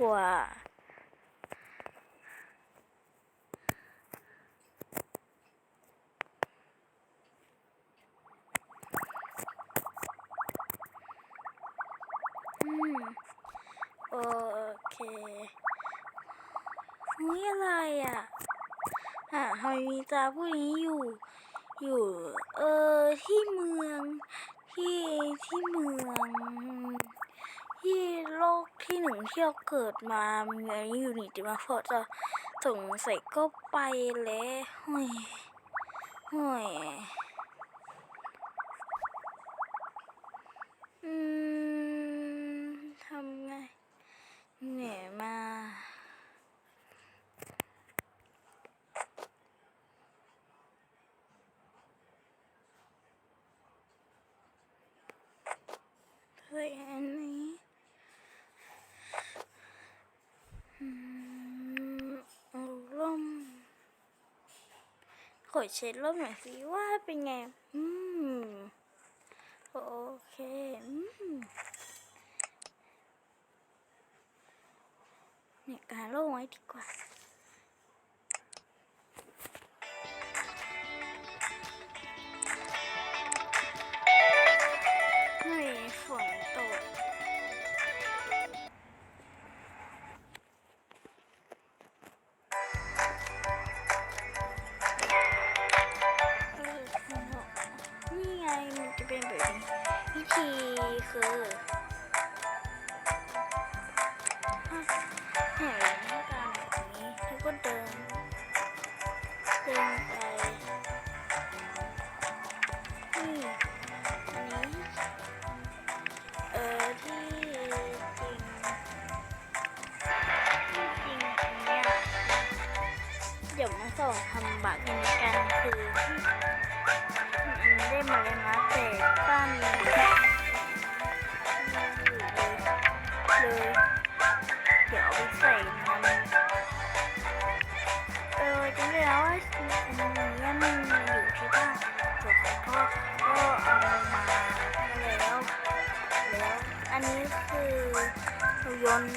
กว่า อืม โอเคนี่อะไรอะอะทำไมมีตาผู้นี้อยู่ อยู่ เออ ที่เมือง ที่ ที่เมือง ที่หนึ่งที่เราเกิดมามีอะไรอยู่นี่ติมาฟอร์จะสงสัยก็ไปแล้วห่วยห่วยอืมทำไง เหนื่อยมากเฮ้ยอันนี้อืมเอาร่ม ดเช็ดร่มหน่อยสิว่าเป็นไง อืม โอเค อืมเนี่ยการโล่งไว้ดีกว่า ธีคือเห็นหน้าตาแบบนี้แล้วก็เดินเดินไปนี่อันนี้เออที่จริงที่จริงเนี้ยเดี๋ยวมาส่งทำบัตรกันกันคือที่อันนี้ได้มาแล้วนะ นนี้คือเรายนต์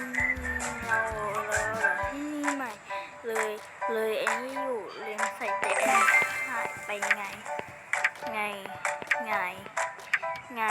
เราเราที่นี่ใหม่ เลยเลยไอ้นี่อยู่เลียงใส่แต่อันนี้หายไปไง ไง ไง ไง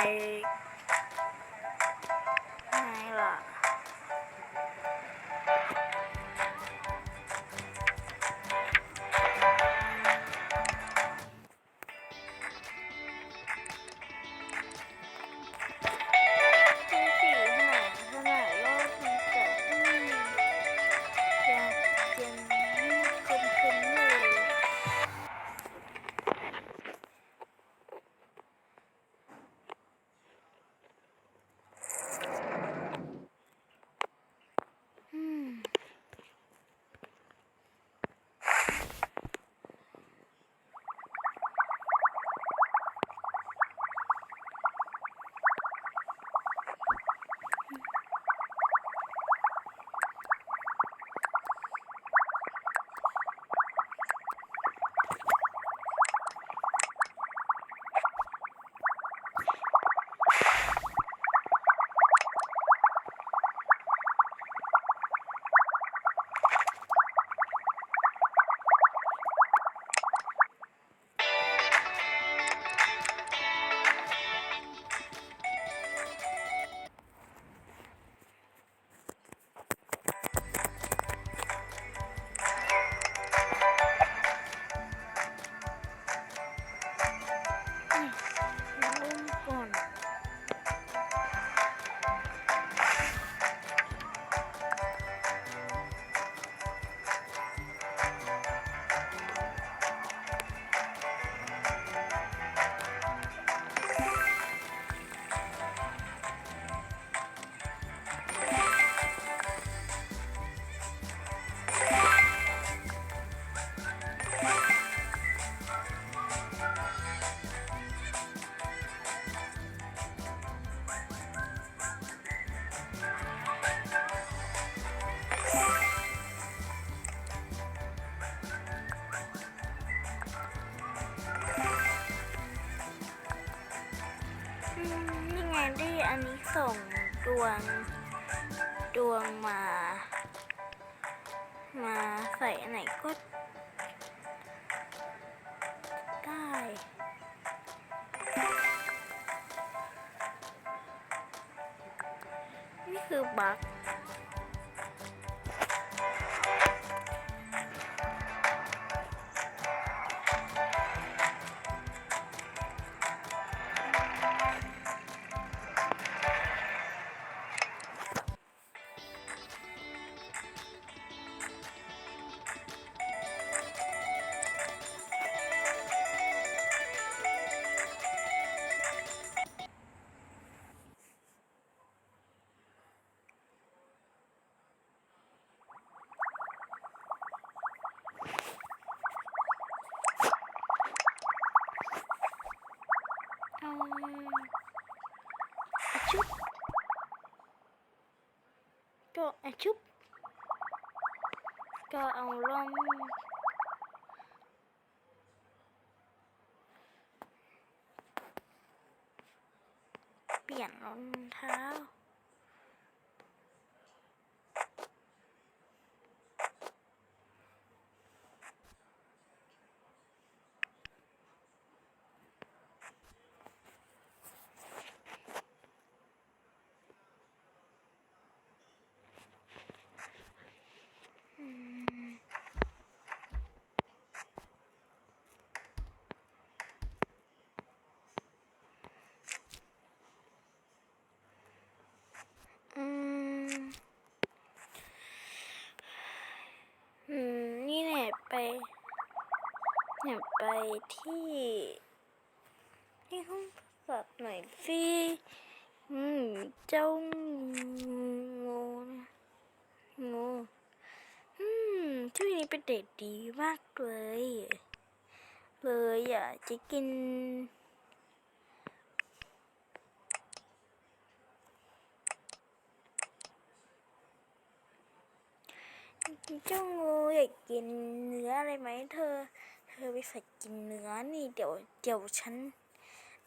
อันนี้ส่งดวง ดวงมา มาใส่ไหนก็ได้นี่คือบั๊ก ก็อชุบก็เอาล่มเปลี่ยนรองเท้า อืม อืม นี่แหละไป เนี่ยไปที่ที่ห้องสัตว์หน่อยสิอืมเจ้างูนะงูอืมช่วงนี้เป็นเด็กดีมากเลย เลยอยากจะกิน เจ้างูอยากกินเนื้ออะไรไหมเธอ เธอไปฝึกกินเนื้อนี่เดี๋ยวเดี๋ยวฉัน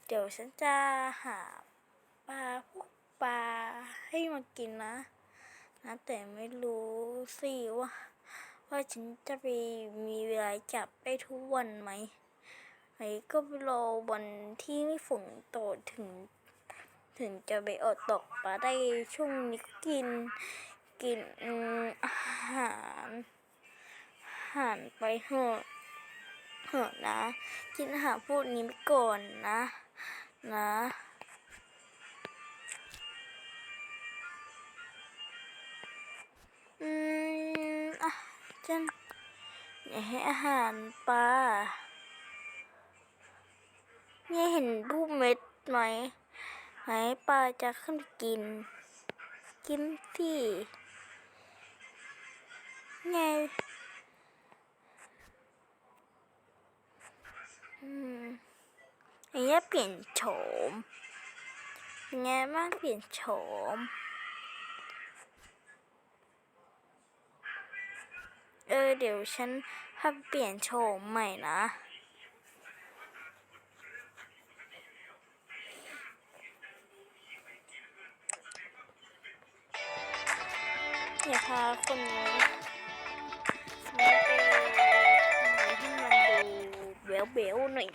เดี๋ยวฉันจะหาปลาพวกปลาให้มากินนะนะแต่ไม่รู้สิว่าว่าฉันจะไปมีเวลาจับได้ทุกวันไหมไหนก็รอวันที่ไม่ฝนตกถึง ถึงจะไปอดตกปลาได้ช่วงนี้กิน กินอาหารอาหารไปเถอะเถอะนะ กินอาหารพวกนี้ไปก่อนนะ นะอืมอะจันอย่าให้อาหารปลาเนี่ยเห็นรูปเม็ดไหมไหนปลาจะขึ้นไปกิน กินสิ ไงอืมอันนี้เปลี่ยนโฉมยังไงบ้างเปลี่ยนโฉม เออเดี๋ยวฉันทำเปลี่ยนโฉมใหม่นะอย่าพาคนนี้ ให้มันดูเบลเบลๆหน่อย